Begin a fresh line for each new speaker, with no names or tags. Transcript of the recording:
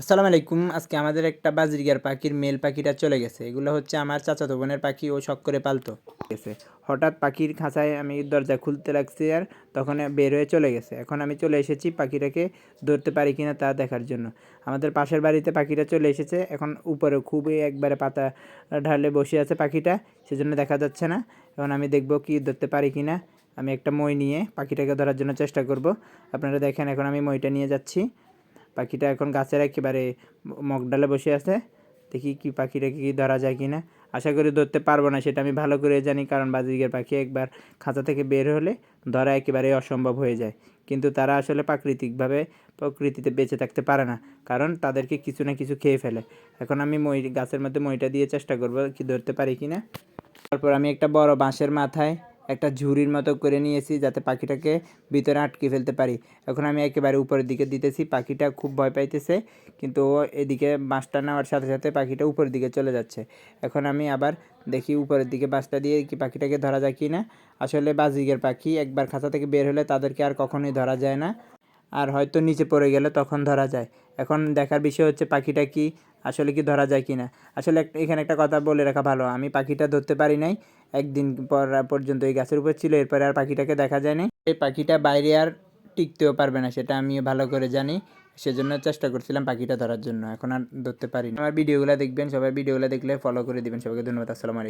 আসসালামু আলাইকুম। আজকে আমাদের একটা বাজরিগার পাখির মেল পাখিটা চলে গেছে। এগুলো হচ্ছে আমার চাচাতো বোনের পাখি, ও শখ করে পালতো। গেছে। হঠাৎ পাখির খাঁচায় আমি দরজা খুলতে লাগছি আর তখন বের হয়ে চলে গেছে। এখন আমি চলে এসেছি পাখিটাকে ধরতে পারি কিনা তা দেখার জন্য। আমাদের পাশের বাড়িতে পাখিটা চলে এসেছে। এখন উপরে খুবই একবারে পাতা ঢালে বসে আছে পাখিটা। সেজন্য দেখা যাচ্ছে না। এখন আমি দেখব কি ধরতে পারি কিনা। আমি একটা মই নিয়ে পাখিটাকে ধরার জন্য চেষ্টা করব। আপনারা দেখেন, এখন আমি মইটা নিয়ে যাচ্ছি। পাখিটা এখন গাছের একেবারে মগডালে বসে আছে। দেখি কি পাখিটাকে কি ধরা যায় কি না আশা করি ধরতে পারব না সেটা আমি ভালো করে জানি, কারণ বাজিকের পাখি একবার খাঁচা থেকে বের হলে ধরা একেবারে অসম্ভব হয়ে যায়। কিন্তু তারা আসলে প্রাকৃতিকভাবে, প্রকৃতিতে বেঁচে থাকতে পারে না, কারণ তাদেরকে কিছু না কিছু খেয়ে ফেলে। এখন আমি মই, গাছের মধ্যে মইটা দিয়ে চেষ্টা করব কি ধরতে পারি কি না তারপর আমি একটা বড় বাঁশের মাথায় একটা ঝুড়ির মতো করে নিয়েছি যাতে পাখিটাকে ভিতরে আটকে ফেলতে পারি। এখন আমি একেবারে উপরের দিকে দিতেছি, পাখিটা খুব ভয় পাইতেছে, কিন্তু ও এদিকে বাঁশটা নেওয়ার সাথে সাথে পাখিটা উপরের দিকে চলে যাচ্ছে। এখন আমি আবার দেখি উপরের দিকে বাঁশটা দিয়ে কি পাখিটাকে ধরা যায় কি না আসলে বাজিগের পাখি একবার খাঁচা থেকে বের হলে তাদেরকে আর কখনোই ধরা যায় না। আর হয়তো নিচে পড়ে গেলে তখন ধরা যায়। এখন দেখার বিষয় হচ্ছে পাখিটা কি, আসলে কি ধরা যায় কি না আসলে এখানে একটা কথা বলে রাখা ভালো, আমি পাখিটা ধরতে পারি নাই, একদিন পর পর্যন্ত এই গাছের উপর ছিল, এরপরে আর পাখিটাকে দেখা যায়নি এই পাখিটা বাইরে আর টিকতেও পারবে না, সেটা আমিও ভালো করে জানি, সেজন্য চেষ্টা করছিলাম পাখিটা ধরার জন্য, এখন আর ধরতে পারি না। আমার ভিডিওগুলো দেখবেন, সবাই ভিডিওগুলো দেখলে ফলো করে দিবেন, সবাইকে ধন্যবাদ, আসসালামু আলাইকুম।